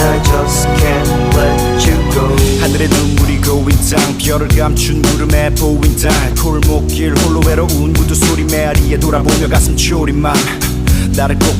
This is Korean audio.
I just can't let you go. 하늘의 눈물이 고인 땅 별을 감춘 구름에 보인 달 골목길 홀로 외로운 무두 소리 메아리에 돌아보며 가슴 졸인 맘 나를 꼭